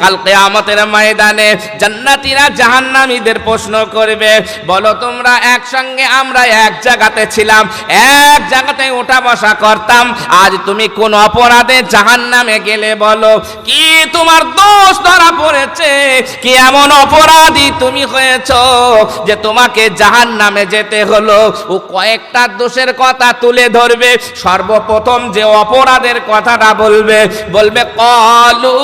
কাল কিয়ামতের ময়দানে জান্নাতীরা জাহান্নামীদের প্রশ্ন করবে, বলো তোমরা একসঙ্গে আমরা এক জায়গাতে ছিলাম, এক জায়গাতে ওঠা বসা করতাম, আজ তুমি কোন অপরাধে জাহান্নামে গেলে বলো, কি তোমার দোষ ধরা পড়েছে? কি এমন অপরাধী তুমি হয়েছো যে তোমাকে জাহান্নামে যেতে হলো? ও কয়েকটা দোষের কথা তুলে ধরবে, সর্বপ্রথম যে অপরাধের কথাটা বলবে বলবে, কলু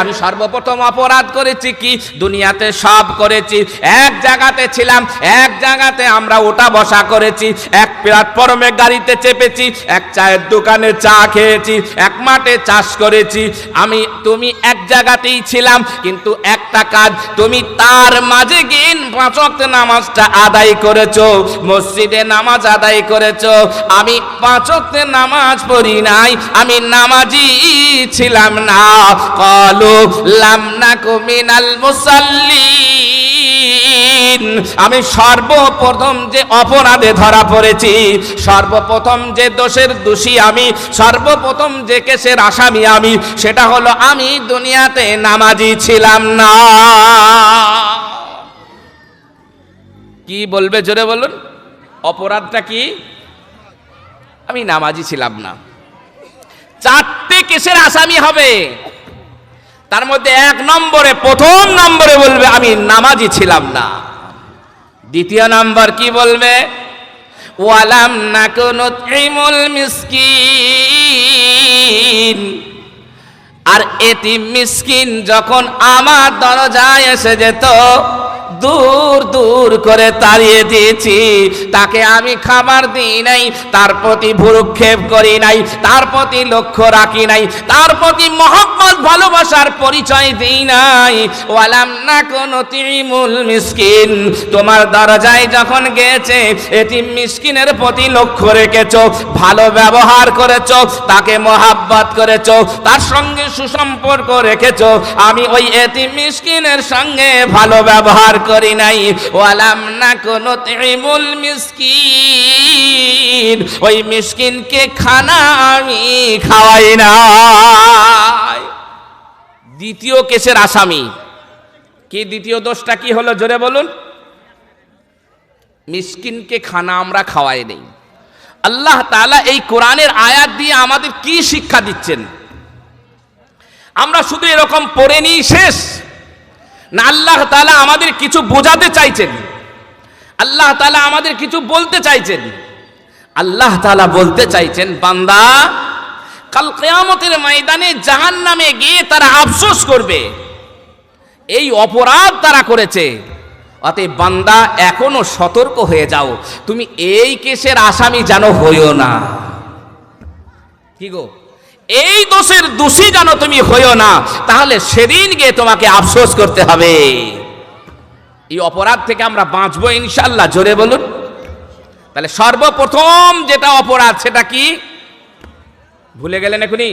আমি সর্বপ্রথম অপরাধ করেছি কি? দুনিয়াতে সব করেছি। এক জায়গাতে ছিলাম, এক জায়গাতে আমরা ওটা বসা করেছি। এক প্ল্যাটফর্মে গাড়িতে চেপেছি, এক চায়ের দোকানে চা খেয়েছি, এক মাঠে চাষ করেছি। আমি, তুমি এক জায়গাতেই ছিলাম, কিন্তু একটা কাজ, তুমি তার মাঝে গিয়ে পাঁচক নামাজটা আদায় করেছ, মসজিদে নামাজ আদায় করেছ। আমি পাঁচ ওয়াক্ত নামাজ পড়ি নাই, আমি নামাজি ছিলাম না। কলু লামনা কুমিনাল মুসাল্লিন। আমি সর্বপ্রথম যে অপরাধে ধরা পড়েছি, সর্বপ্রথম যে দোষের দোষী আমি, সর্বপ্রথম যে কেসের আসামি আমি, সেটা হলো আমি দুনিয়াতে নামাজি ছিলাম না। কি বলবে জোরে বলুন? অপরাধটা কি? আমি নামাজি ছিলাম না। চারটে কেসের আসামি হবে। তার মধ্যে এক নম্বরে, প্রথম নম্বরে বলবে, আমি নামাজি ছিলাম না। দ্বিতীয় নাম্বার কি বলবে? ওয়ালাম না কোন মিসকিন। আর এটি মিসকিন যখন আমার দরজায় এসে যেত দূর দূর করে তাড়িয়ে দিয়েছি। তাকে আমি খাবার দিই নাই, তার প্রতি ভুরুক্ষেপ করি নাই, তার প্রতি লক্ষ্য রাখি নাই, তার প্রতি মহব্বত, ভালোবাসার পরিচয় দিই নাই। ওয়ালাম না কোনো তিমুল মিসকিন, তোমার দরজায় যখন গেছে এটি মিসকিনের প্রতি লক্ষ্য রেখেছ, ভালো ব্যবহার করেছ, তাকে মহাব্বত করেছ, তার সঙ্গে সুসম্পর্ক রেখেছ, আমি ওই এটি মিসকিনের সঙ্গে ভালো ব্যবহার করি নাই। ওয়ালাম না কোনো তিমুল মিসকিন। ওই মিসকিনকে খানা আমি খাওয়াই না দ্বিতীয় কেসের আসামি। কি দ্বিতীয় দোষটা কি হলো জোরে বলুন? মিসকিনকে খানা আমরা খাওয়াই নেই। আল্লাহ তাআলা এই কোরআনের আয়াত দিয়ে আমাদের কি শিক্ষা দিচ্ছেন? আমরা শুধু এরকম পড়ে নিই, শেষ। না আল্লাহ তালা আমাদের কিছু বোঝাতে চাইছেন। আল্লাহ তালা আমাদের কিছু বলতে চাইছেন। আল্লাহ তাআলা বলতে চাইছেন, বান্দা, কাল কেয়ামতের ময়দানে জাহান নামে গিয়ে তারা আফসোস করবে। এই অপরাধ তারা করেছে। অতএব বান্দা, এখনও সতর্ক হয়ে যাও। তুমি এই কেসের আসামি যেন হইও না। কি গো? এই দোষের দোষী যেন তুমি, হইও না। তাহলে সেদিন গিয়ে তোমাকে আফসোস করতে হবে। এই অপরাধ থেকে আমরা বাঁচবো ইনশাল্লাহ জোরে বলুন। তাহলে সর্বপ্রথম যেটা অপরাধ, সেটা কি? ভুলে গেলেন এখনই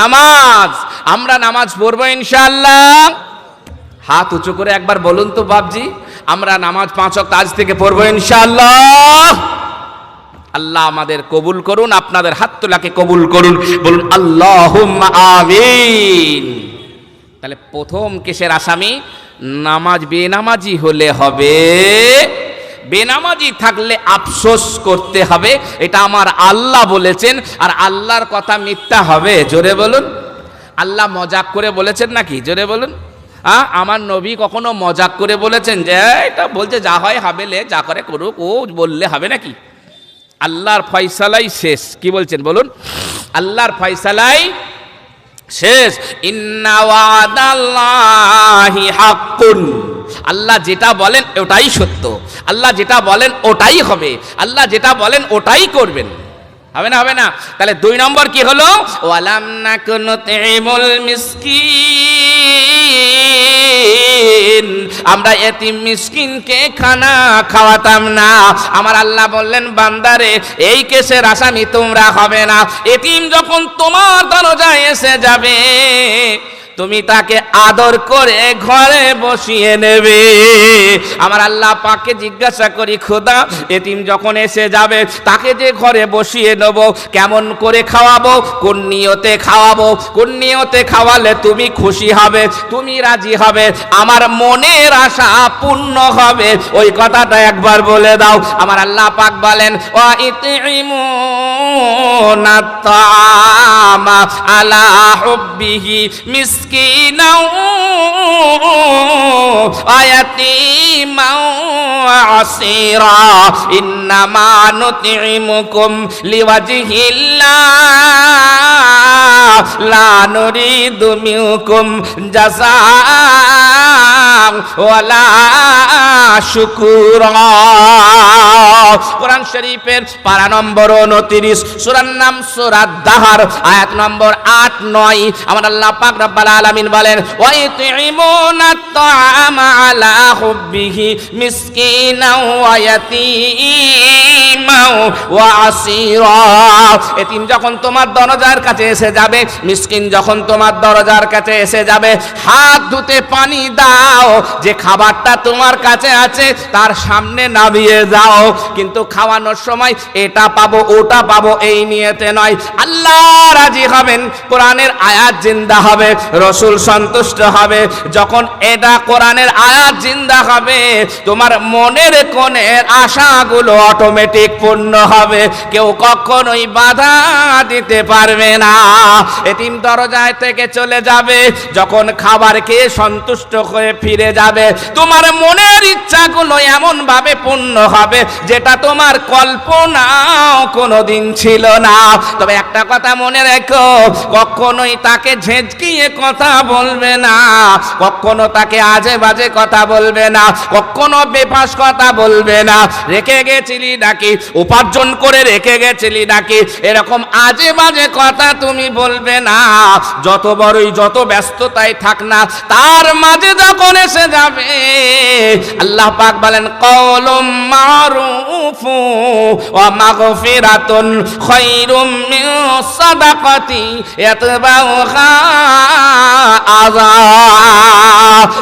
নামাজ। আমরা নামাজ পড়ব ইনশাল্লাহ হাত উঁচু করে একবার বলুন তো বাপজি, আমরা নামাজ পাঁচ ওয়াক্ত আজ থেকে পড়ব ইনশাআল্লাহ। আল্লাহ আমাদের কবুল করুন, আপনাদের হাত তোলাকে কবুল করুন, বলুন আল্লাহ আমিন। তাহলে প্রথম কেসের আসামি? নামাজ, বেনামাজি হলে হবে, বেনামাজি থাকলে আফসোস করতে হবে, এটা আমার আল্লাহ বলেছেন, আর আল্লাহর কথা মিথ্যা হবে, জোরে বলুন। আল্লাহ মজাক করে বলেছেন নাকি? জোরে বলুন। আ আমার নবী কখনো মজাক করে বলেছেন যে এটা বলছে, যা হয় হাবেলে যা করে করুক, ও বললে হবে নাকি? আল্লাহর ফয়সালাই শেষ। কি বলছেন বলুন? আল্লাহর ফয়সালাই শেষ। হাক্কুন। আল্লাহ যেটা বলেন ওটাই সত্য। আল্লাহ যেটা বলেন ওটাই হবে। আল্লাহ যেটা বলেন ওটাই করবেন। হবে না হবে না? তাহলে দুই নম্বর কি হলো? ওয়ালাম না কোনো মিসকিন। আমরা এতিম মিসকিনকে খানা খাওয়াতাম না। আমার আল্লাহ বললেন, বান্দারে, এই কেসের আসামি তোমরা হবে না। এতিম যখন তোমার দরজায় এসে যাবে তুমি তাকে আদর করে ঘরে বসিয়ে নেবে। আমার আল্লাহ পাকে জিজ্ঞাসা করি, খোদা, এতিম যখন এসে যাবে, তাকে যে ঘরে বসিয়ে নেব, কেমন করে খাওয়াবো, কোন নিয়তে খাওয়াবো, কোন নিয়তে খাওয়ালে তুমি খুশি হবে, তুমি রাজি হবে, আমার মনের আশা পূর্ণ হবে? ওই কথাটা একবার বলে দাও। আমার আল্লাহ পাক বলেন, ওয়া ইতিমুনা তামা আলা হুব্বিহি মিসকিনাও মিসকিনা আয়াতিমা আসিরা ইন্নামা নুতিমুকুম লিওয়াজহিল্লাহ লা নুরিদু মিনকুম জাযা ওয়ালা শুকুরা। কোরআন শরীফের পারা নম্বর উনত্রিশ। সুরার নাম সুরাত দাহার, আয়াত নম্বর আট নয়। আমার আল্লাহ পাক রব্বাল আলামিন বলেন ওয়াই তুইমুনা তাআমা আলা হুব্বিহি মিসকিনাও ওয়া ইয়াতীমাও ওয়া আসীরা। এতিম যখন তোমার দরজার কাছে এসে যাবে, মিসকিন যখন তোমার দরজার কাছে এসে যাবে, হাত ধুতে পানি দাও, যে খাবারটা তোমার কাছে আছে, তার সামনে নামিয়ে যাও। কিন্তু খাওয়ানোর সময় এটা পাবো, ওটা পাবো, এই নিয়েতে নয়। আল্লাহ রাজি হবেন, কোরআনের আয়াত জিন্দা হবে, রসুল সন্তুষ্ট হবে। যখন এটা কোরআনের আয়াত জিন্দা হবে, তোমার মনের কোণের আশাগুলো অটোমেটিক পূর্ণ হবে। কেউ কখনোই বাধা দিতে পারবে না। এতিম দরজায় থেকে চলে যাবে, যখন খাবার খেয়ে সন্তুষ্ট হয়ে ফিরে যাবে, তোমার মনের ইচ্ছাগুলো এমন ভাবে পূর্ণ হবে, যেটা তোমার কল্পনাও কোনোদিন ছিল না। তবে একটা কথা মনে রেখো, কখনোই তাকে ঝেঁচকিয়ে কথা বলবে না। কখনো তাকে আজে বাজে কথা বলবে না, কখনো বেফাস কথা বলবে না। রেখে গেছিলি নাকি? উপার্জন করে রেখে গেছিলি নাকি? এরকম আজে বাজে কথা তুমি বলবে না। যত বড়ই যত ব্যস্ততায় থাক না, তার মাঝে যখন এসে যাবে, আল্লাহ পাক বলেন কলম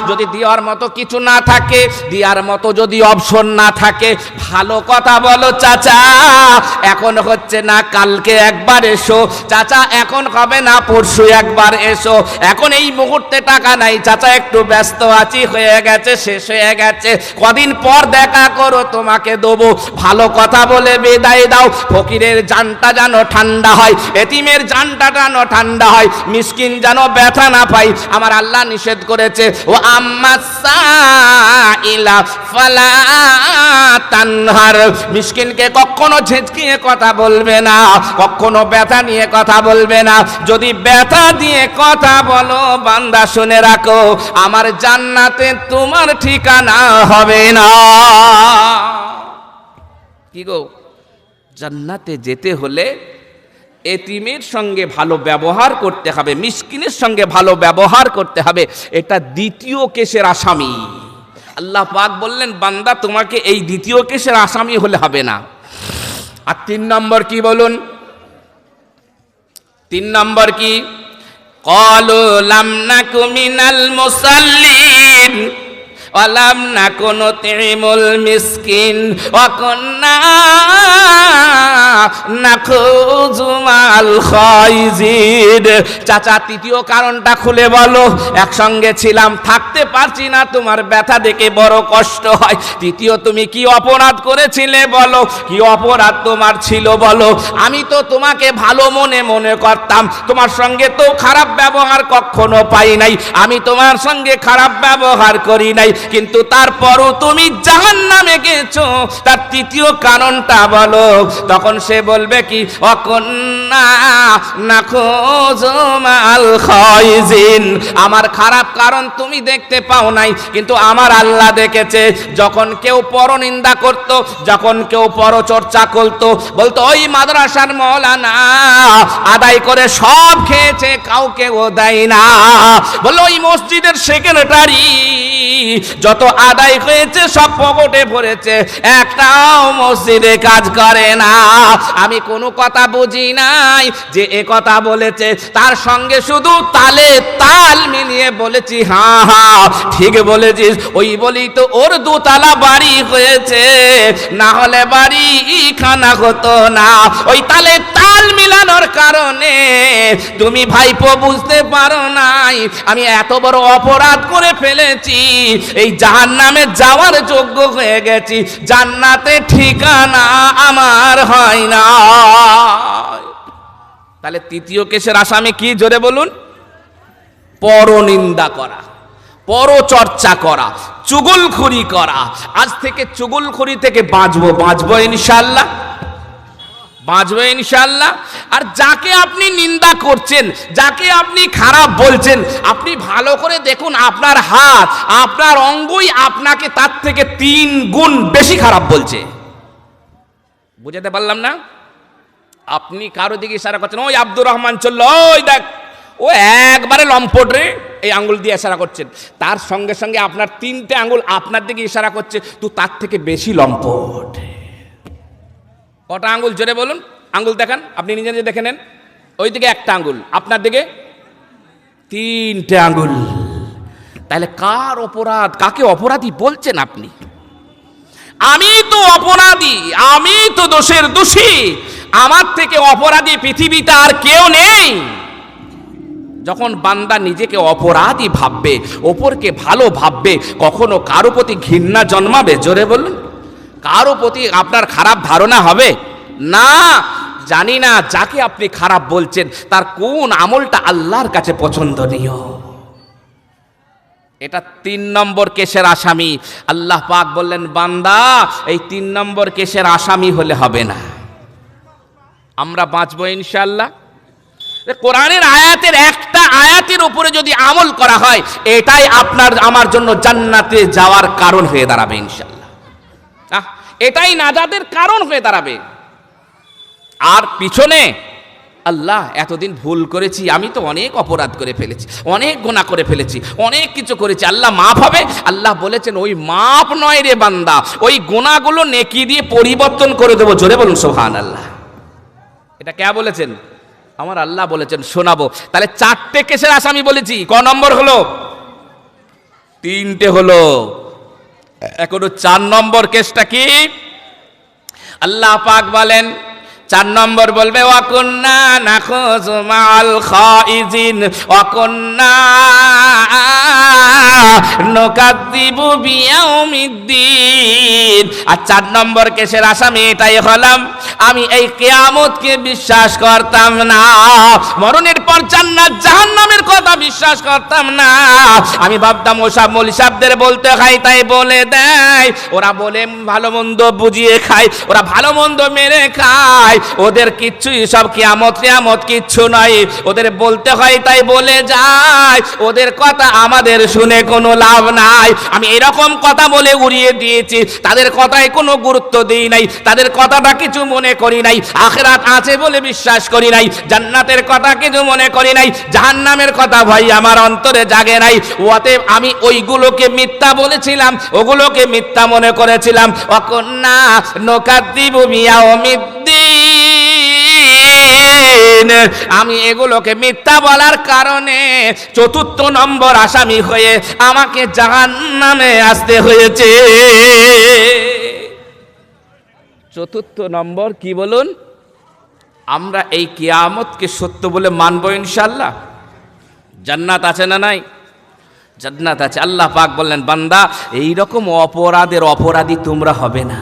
যদি দেওয়ার মতো কিছু না থাকে দেওয়ার মতো যদি অপশন না থাকে, ভালো কথা বলো চাচা। এখন হচ্ছে না, কালকে একবার এসো। চাচা, এখন হবে না, পরশু একবার এসো। এখন এই মুহূর্তে টাকা নাই। চাচা, একটু ব্যস্ত আছি, হয়ে গেছে, শেষ হয়ে গেছে। কদিন পর দেখা করো, তোমাকে দেবো। ভালো কথা বলে বেদায় দাও। ফকিরের জানটা যেন ঠান্ডা হয়, এতিমের জানটা যেন ঠান্ডা হয়, মিসকিন যেন ব্যথা না পাই আমার আল্লাহ নিষেধ করেছে, ও আম্মা ফালা তানহার। মিসকিনকে কখনো ঝেঁচকিয়ে কথা বলবে না, কখনো ব্যথা নিয়ে কথা বলবে না। যদি ব্যথা দিয়ে কথা বলো, বান্দা শুনে রাখো, আমার জান্নাতে তোমার ঠিকানা হবে না। কি গো? জান্নাতে যেতে হলে এতিমের সঙ্গে ভালো ব্যবহার করতে হবে, মিসকিনের সঙ্গে ভালো ব্যবহার করতে হবে। এটা দ্বিতীয় কেসের আসামি। আল্লাহ পাক বললেন, বান্দা, তোমাকে এই দ্বিতীয় কেসের আসামি হলে হবে না। আর তিন নম্বর কি বলুন? তিন নম্বর কি? কলু লাম নাকু মিনাল মুসাল্লিন। ওয়ালাম নাকুনু তিমুল মিসকিন ওয়া কুন্না নাখুযু মাল খাইজিন চাচা, তৃতীয় কারণটা খুলে বলো, একসঙ্গে ছিলাম, থাকতে পারছি না, তোমার ব্যথা দেখে বড় কষ্ট হয়। তৃতীয়, তুমি কি অপরাধ করেছিলে বলো, কি অপরাধ তোমার ছিল বলো। আমি তো তোমাকে ভালো মনে মনে করতাম, তোমার সঙ্গে তো খারাপ ব্যবহার কখনো পাই নাই। আমি তোমার সঙ্গে খারাপ ব্যবহার করি নাই। কিন্তু তারপরও তুমি জাহান নামে গেছো। তার তৃতীয় কারণটা বলো। তখন সে বলবে কি, অকন্যা আমার খারাপ কারণ তুমি দেখতে পাও নাই, কিন্তু আমার আল্লাহ দেখেছে। যখন কেউ পরনিন্দা করত, যখন কেউ পরচর্চা করত, বলতো, ওই মাদ্রাসার মৌলানা আদায় করে সব খেয়েছে কাউকে ও দেয় না। বলল, ওই মসজিদের সেক্রেটারি যত আদায় হয়েছে, সব পকেটে ভরেছে। একটাও মসজিদে কাজ করে না। আমি কোনো কথা বুঝি নাই যে এ কথা বলেছে। তার সঙ্গে শুধু তালে তাল মিলিয়ে বলেছি হ্যাঁ হ্যাঁ ঠিক বলেছিস। ওই বলি তো ওর দোতলা বাড়ি হয়েছে। না হলে বাড়ি খানা হতো না। ওই তালে তাল মিলানোর কারণে তুমি ভাইপো বুঝতে পারো নাই। আমি এত বড় অপরাধ করে ফেলেছি। এই জাহান নামে যাওয়ার যোগ্য হয়ে গেছি। জান্নাতে ঠিকানা আমার হয় না। তাহলে তৃতীয় কেসের আসামি কি? জোরে বলুন। পরনিন্দা করা, পরচর্চা করা চুগলখড়ি করা। আজ থেকে চুগলখড়ি থেকে বাঁচবো বাঁচবো ইনশাল্লাহ বাঁচবে ইনশাল্লাহ আর যাকে আপনি নিন্দা করছেন, যাকে আপনি খারাপ বলছেন, আপনি ভালো করে দেখুন আপনার হাত, আপনার অঙ্গই আপনাকে তার থেকে তিন গুণ বেশি খারাপ বলছে। বুঝাতে পারলাম না? আপনি কারও দিকে ইশারা করছেন, ওই আব্দুর রহমান চলল ওই দেখ, ও একবারে লম্পট রে। এই আঙ্গুল দিয়ে ইশারা করছেন। তার সঙ্গে সঙ্গে আপনার তিনটে আঙ্গুল আপনার দিকে ইশারা করছে তো তার থেকে বেশি লম্পট। কটা আঙ্গুল? জোরে বলুন। আঙ্গুল দেখান। আপনি নিজে নিজে দেখে নেন। ওই দিকে একটা আঙ্গুল। আপনার দিকে? তিনটে আঙ্গুল। তাহলে কার অপরাধ? কাকে অপরাধী বলছেন আপনি? আমি তো অপরাধী। আমি তো দোষের দোষী। আমার থেকে অপরাধী পৃথিবীতে আর কেউ নেই। যখন বান্দা নিজেকে অপরাধী ভাববে, ওপরকে ভালো ভাববে, কখনো কারও প্রতি ঘৃণা জন্মাবে? জোরে বলুন। কারও প্রতি আপনার খারাপ ধারণা হবে? না, জানি না, যাকে আপনি খারাপ বলছেন, তার কোন আমলটা আল্লাহর কাছে পছন্দনীয়? এটা তিন নম্বর কেসের আসামি। আল্লাহ পাক বললেন, বান্দা, এই তিন নম্বর কেসের আসামি হলে হবে না। আমরা বাঁচবো ইনশাল্লাহ কোরআনের আয়াতের একটা আয়াতের উপরে যদি আমল করা হয়, এটাই আপনার, আমার জন্য জান্নাতে যাওয়ার কারণ হয়ে দাঁড়াবে ইনশাল্লাহ এটাই নাজাদের কারণ হয়ে দাঁড়াবে। আর পিছনে, আল্লাহ, এতদিন ভুল করেছি, আমি তো অনেক অপরাধ করে ফেলেছি, অনেক গোনা করে ফেলেছি, অনেক কিছু করেছি, আল্লাহ মাফ হবে। আল্লাহ বলেছেন, ওই মাপ নয় রে বান্দা, ওই গোনাগুলো নেকি দিয়ে পরিবর্তন করে দেবো। জোরে বলুন সোহান আল্লাহ এটা কে বলেছেন? আমার আল্লাহ বলেছেন, শোনাবো। তাহলে চারটে কেসের আসামি বলেছি, ক নম্বর হলো? তিনটে হলো এখনও চার নম্বর কেসটা কি? আল্লাহ পাক বলেন চার নম্বর বলবে, ওয়াকুন্না নাখুজ মাল খাইজিন, ওয়াকুন্না নকাদ্দিবু বিয়াউমিদ্দিন। আর চার নম্বর কেসের আসামি এটাই হলাম, আমি এই কেয়ামতকে বিশ্বাস করতাম না, মরণের পর জান্নাত, জাহান্নামের কথা বিশ্বাস করতাম না। আমি ভাবতাম, ওসব মলিসাবদের বলতে হয়, তাই বলে দেয়। ওরা বলে, ভালো মন্দ বুঝিয়ে খায়, ওরা ভালো মন্দ মেরে খায়। ওদের কিচ্ছুই, সব কিয়ামত কিয়ামত কিচ্ছু নয় ওদের বলতে হয়, তাই বলে যায়। ওদের কথা আমাদের শুনে কোনো লাভ নাই। আমি এরকম কথা বলে উড়িয়ে দিয়েছি। তাদের কথায় কোনো গুরুত্ব দিই নাই। তাদের কথাটা কিছু মনে করি নাই। আখেরাত আছে বলে বিশ্বাস করি নাই। জান্নাতের কথা কিছু মনে করি নাই। জাহান্নামের কথা ভাই আমার অন্তরে জাগে নাই। অতএব আমি ওইগুলোকে মিথ্যা বলেছিলাম, ওগুলোকে মিথ্যা মনে করেছিলাম। অকন্যা নকাদ্দিবু বিয়াউমিদ্দিন আমি এগুলোকে মিথ্যা বলার কারণে চতুর্থ নম্বর আসামি হয়ে আমাকে জাহান্নামে আসতে হয়েছে। চতুর্থ নম্বর কি বলুন? আমরা এই কিয়ামতকে সত্য বলে মানব ইনশাল্লাহ জান্নাত আছে না নাই? জান্নাত আছে। আল্লাহ পাক বললেন, বান্দা এই রকম অপরাধের অপরাধী তোমরা হবে না।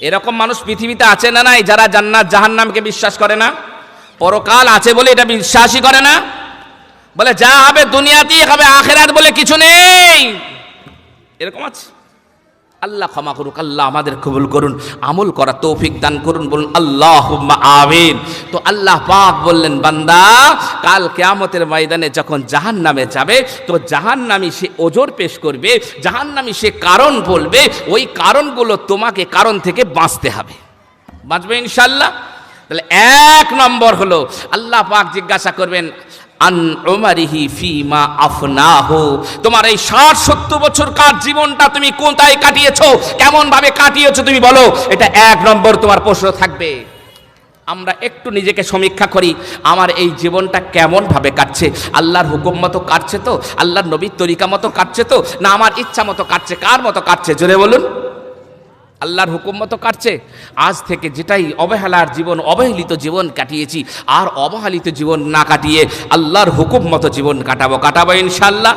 এরকম মানুষ পৃথিবীতে আছে না নাই যারা জান্নাত জাহান্নামকে বিশ্বাস করে না? পরকাল আছে বলে এটা বিশ্বাসই করে না? বলে যা হবে দুনিয়াতেই হবে, আখেরাত বলে কিছু নেই। এরকম আছে? আল্লাহ ক্ষমা করুক, আল্লাহ আমাদের কবুল করুন, আমল করা তৌফিক দান করুন, বলুন আল্লাহ আমিন। তো আল্লাহ পাক বললেন, বান্দা, কাল কেয়ামতের ময়দানে যখন জাহান নামে যাবে, তো জাহান নামি সে ওজোর পেশ করবে জাহান নামি সে কারণ বলবে, ওই কারণগুলো তোমাকে কারণ থেকে বাঁচতে হবে। বাঁচবে ইনশাল্লাহ তাহলে এক নম্বর হলো, আল্লাহ পাক জিজ্ঞাসা করবেন আন ওমারিহি ফিমা আফনাহু। তোমার এই ষাট সত্তর বছর কার জীবনটা তুমি কোথায় কাটিয়েছো? কেমন ভাবে কাটিয়েছো তুমি বলো? এটা এক নম্বর তোমার প্রশ্ন থাকবে। আমরা একটু নিজেকে সমীক্ষা করি, আমার এই জীবনটা কেমনভাবে কাটছে? আল্লাহর হুকুম মতো কাটছে তো? আল্লাহর নবীর তরিকা মতো কাটছে তো? না, আমার ইচ্ছা মতো কাটছে? কার মতো কাটছে? জোরে বলুন। আল্লাহর হুকুম মতো কাটছে। আজ থেকে যেটাই অবহেলার জীবন, অবহেলিত জীবন কাটিয়েছি, আর অবহেলিত জীবন না কাটিয়ে আল্লাহর হুকুম মতো জীবন কাটাবো। কাটাবো ইনশাল্লাহ